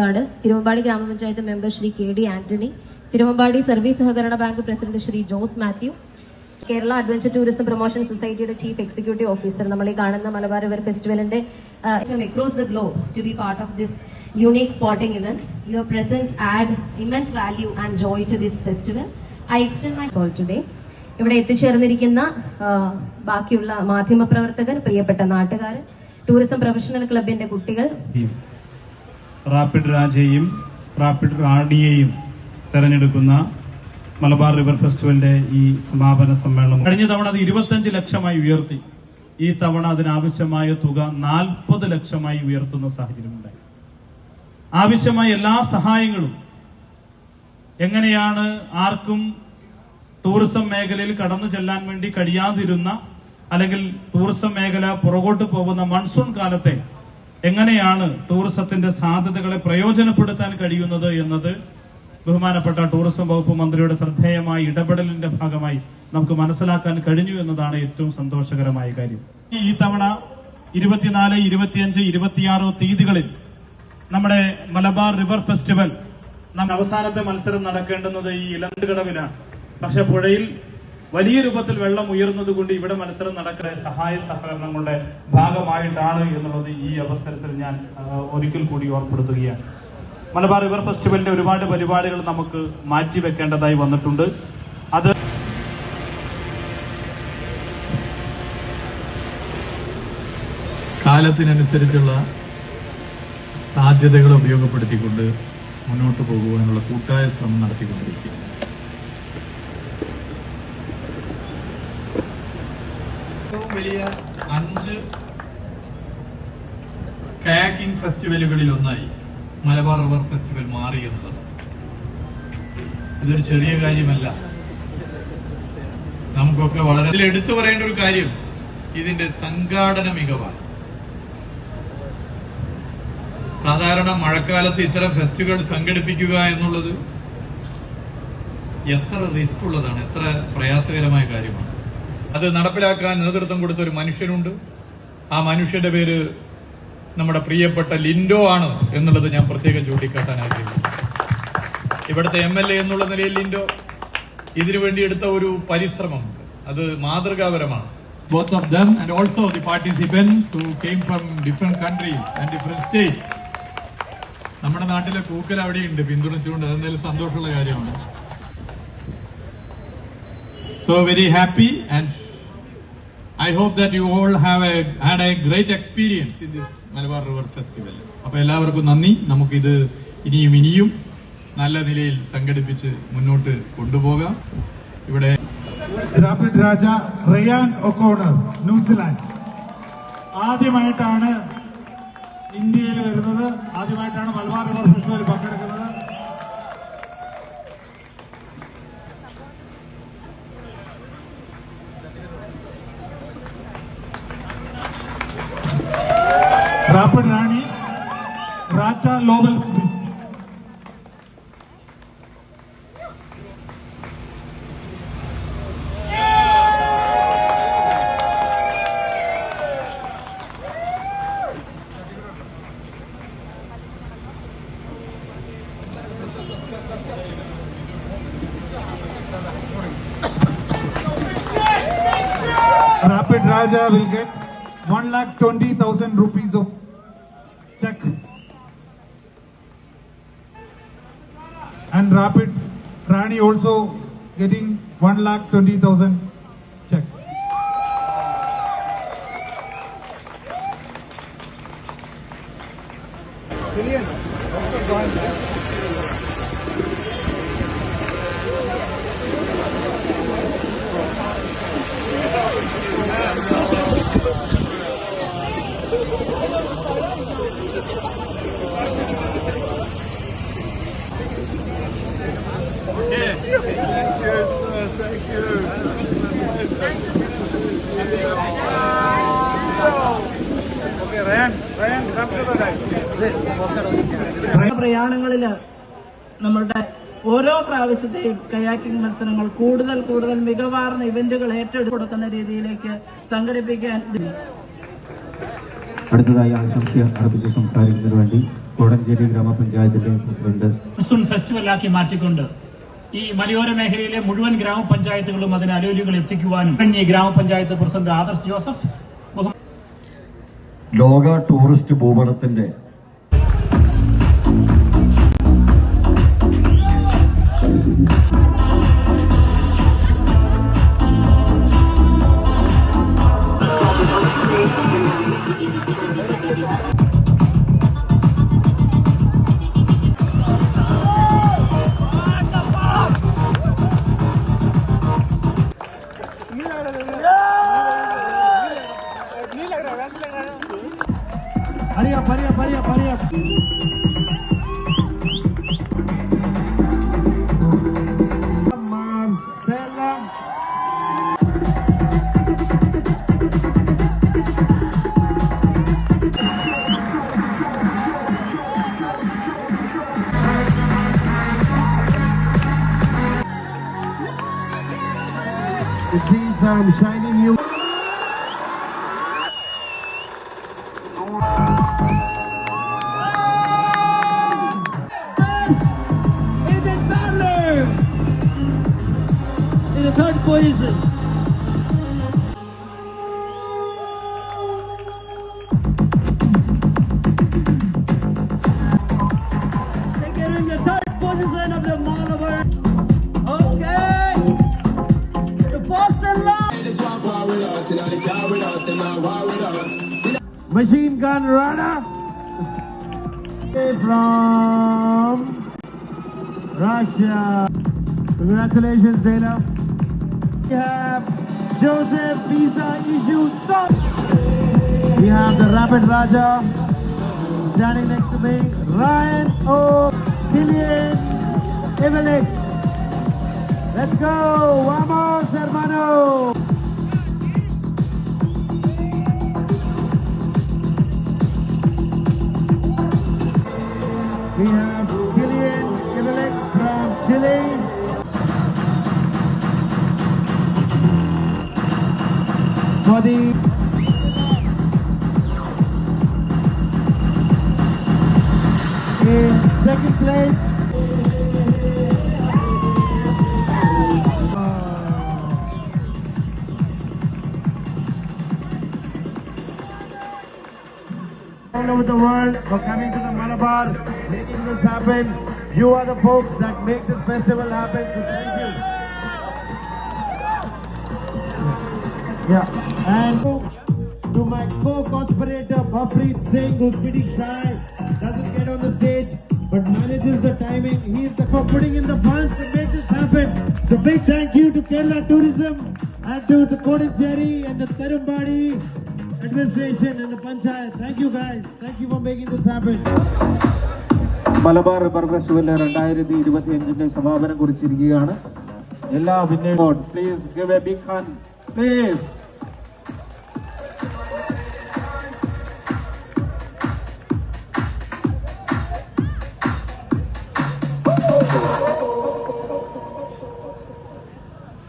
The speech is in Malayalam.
പാലക്കാട് തിരുവമ്പാടി ഗ്രാമപഞ്ചായത്ത് member Shri K D Antony Thiruvambady service സഹകരണ bank president Shri Jose Mathew Kerala adventure tourism promotion സൊസൈറ്റിയുടെ ചീഫ് എക്സിക്യൂട്ടീവ് ഓഫീസർ. നമ്മൾ ഈ കാണുന്ന Malabar river ഫെസ്റ്റിവലിന്റെ across the globe to be part of this unique sporting event your presence add immense value and joy to this festival I extend my soul today ഇവിടെ എത്തിച്ചേർന്നിരിക്കുന്ന ബാക്കിയുള്ള മാധ്യമപ്രവർത്തകർ പ്രിയപ്പെട്ട നാട്ടുകാർ ടൂറിസം പ്രൊഫഷണൽ ക്ലബിന്റെ കുട്ടികൾ റാപ്പിഡ് രാജയെയും റാപ്പിഡ് റാഡിയെയും തെരഞ്ഞെടുക്കുന്ന മലബാർ റിവർ ഫെസ്റ്റിവലിന്റെ ഈ സമാപന സമ്മേളനം. കഴിഞ്ഞ തവണ അത് ഇരുപത്തഞ്ച് ലക്ഷമായി ഉയർത്തി. ഈ തവണ അതിനാവശ്യമായ തുക നാൽപ്പത് ലക്ഷമായി ഉയർത്തുന്ന സാഹചര്യമുണ്ടായി. ആവശ്യമായ എല്ലാ സഹായങ്ങളും എങ്ങനെയാണ് ആർക്കും ടൂറിസം മേഖലയിൽ കടന്നു ചെല്ലാൻ വേണ്ടി കഴിയാതിരുന്ന അല്ലെങ്കിൽ ടൂറിസം മേഖല പുറകോട്ട് പോകുന്ന മൺസൂൺ കാലത്തെ എങ്ങനെയാണ് ടൂറിസത്തിന്റെ സാധ്യതകളെ പ്രയോജനപ്പെടുത്താൻ കഴിയുന്നത് എന്നത് ബഹുമാനപ്പെട്ട ടൂറിസം വകുപ്പ് മന്ത്രിയുടെ ശ്രദ്ധേയമായ ഇടപെടലിന്റെ ഭാഗമായി നമുക്ക് മനസ്സിലാക്കാൻ കഴിഞ്ഞു എന്നതാണ് ഏറ്റവും സന്തോഷകരമായ കാര്യം. ഈ തവണ ഇരുപത്തിനാല് ഇരുപത്തിയഞ്ച് ഇരുപത്തിയാറ് തീയതികളിൽ നമ്മുടെ മലബാർ റിവർ ഫെസ്റ്റിവൽ അവസാനത്തെ മത്സരം നടക്കേണ്ടുന്നത് ഈ ഇലന്തുകടവിലാണ് പക്ഷെ പുഴയിൽ വലിയ രൂപത്തിൽ വെള്ളം ഉയർന്നത് കൊണ്ട് ഇവിടെ മത്സരം നടക്കുന്ന സഹായ സഹകരണങ്ങളുടെ ഭാഗമായിട്ടാണ് എന്നുള്ളത് ഈ അവസരത്തിൽ ഞാൻ ഒരിക്കൽ കൂടി ഓർപ്പെടുത്തുകയാണ് മലബാർ റിവർ ഫെസ്റ്റിവലിന്റെ ഒരുപാട് പരിപാടികൾ നമുക്ക് മാറ്റിവെക്കേണ്ടതായി വന്നിട്ടുണ്ട്. അത് കാലത്തിനനുസരിച്ചുള്ള സാധ്യതകൾ ഉപയോഗപ്പെടുത്തിക്കൊണ്ട് മുന്നോട്ട് പോകുവാനുള്ള കൂട്ടായ ശ്രമം നടത്തിക്കൊണ്ടിരിക്കുകയാണ്. ഏറ്റവും വലിയ അഞ്ച് കയാക്കിംഗ് ഫെസ്റ്റിവലുകളിൽ ഒന്നായി മലബാർ റിവർ ഫെസ്റ്റിവൽ മാറി എന്നുള്ളത്. ഇതൊരു ചെറിയ കാര്യമല്ല. നമുക്കൊക്കെ വളരെ എടുത്തു പറയേണ്ട ഒരു കാര്യം ഇതിന്റെ സംഘാടന മികവാണ്. സാധാരണ മഴക്കാലത്ത് ഇത്തരം ഫെസ്റ്റുകൾ സംഘടിപ്പിക്കുക എന്നുള്ളത് എത്ര റിസ്ക് ഉള്ളതാണ് എത്ര പ്രയാസകരമായ കാര്യമാണ്. അത് നടപ്പിലാക്കാൻ നേതൃത്വം കൊടുത്ത ഒരു മനുഷ്യനുണ്ട്. ആ മനുഷ്യന്റെ പേര് നമ്മുടെ പ്രിയപ്പെട്ട ലിൻഡോ ആണ് എന്നുള്ളത് ഞാൻ പ്രത്യേകം ചൂണ്ടിക്കാട്ടാൻ ആഗ്രഹിക്കുന്നു. ഇവിടുത്തെ എം എൽ എ എന്നുള്ള നിലയിൽ ലിൻഡോ ഇതിനുവേണ്ടി എടുത്ത ഒരു പരിശ്രമം. അത് മാതൃകാപരമാണ്. Both of them and also the participants who came from different countries and different states. നമ്മുടെ നാട്ടിലെ കൂക്കൽ അവിടെയുണ്ട് പിന്തുണച്ചുകൊണ്ട്. അതെന്തായാലും സന്തോഷമുള്ള കാര്യമാണ്. So very happy and I hope that you all have a had a great experience in this Malabar river festival അപ്പൊ എല്ലാവർക്കും നന്ദി. നമുക്കിത് ഇനിയും ഇനിയും നല്ല നിലയിൽ സംഘടിപ്പിച്ച് മുന്നോട്ട് കൊണ്ടുപോകാം. ഇവിടെ rapid Raja Ryan O'Connor New Zealand ആദ്യമായിട്ടാണ് ഇന്ത്യയിൽ വരുന്നത്. ആദ്യമായിട്ടാണ് മലബാർ റിവർ ഫെസ്റ്റിവൽ പങ്കെടുക്കുന്നത്. Rani, Rata Lowell Smith. Rapid Raja will get 1,20,000 rupees of check. And Rapid Rani also getting 1 lakh 20,000 പ്രയാണങ്ങളിൽ നമ്മളുടെ ഓരോ പ്രാവശ്യത്തെയും കയാക്കിംഗ് മത്സരങ്ങൾ കൂടുതൽ കൂടുതൽ മികവാർന്ന ഇവന്റുകൾ ഏറ്റെടുത്തു കൊടുക്കുന്ന രീതിയിലേക്ക് സംഘടിപ്പിക്കാൻ അടുത്തതായി ആശംസ അർപ്പിച്ച് സംസാരിക്കുന്നതിന് വേണ്ടി കോടഞ്ചേരി ഗ്രാമപഞ്ചായത്തിന്റെ പ്രസിഡന്റ് ഫെസ്റ്റിവൽ ഫെസ്റ്റിവലാക്കി മാറ്റിക്കൊണ്ട് ഈ മലയോര മേഖലയിലെ മുഴുവൻ ഗ്രാമപഞ്ചായത്തുകളും അതിന് അലോലികൾ എത്തിക്കുവാനും ഗ്രാമപഞ്ചായത്ത് പ്രസിഡന്റ് ആദർശ് ജോസഫ് ലോക ടൂറിസ്റ്റ് ഭൂപടത്തിന്റെ नहीं लग रहा वैसे लग रहा है हरिया हरिया हरिया हरिया I'm signing you. In the third position. Machine gun runner from Russia. Congratulations, Dana. We have Joseph Visa Issue Stop. We have the Rapid Raja standing next to me. Ryan O. Killian Evelik. Let's go. Vamos, hermano. We have Gillian Ivelik from Chile. For the in second place. all over the world for coming to the Malabar, making this happen. You are the folks that make this festival happen, so thank you. Yeah, and to my co-conspirator Bhavpreet Singh, who's pretty shy, doesn't get on the stage, but manages the timing. He's the for putting in the funds to make this happen. So big thank you to Kerala Tourism and to the Kodincherry and the Terumbadi administration and the Panchayat. Thank you guys. Thank you for making this happen. Malabar river ഫെസ്റ്റിവലിലെ രണ്ടായിരത്തി ഇരുപത്തി അഞ്ചിന്റെ സമാപനം കുറിച്ചിരിക്കുകയാണ്. എല്ലാ please give a big hand please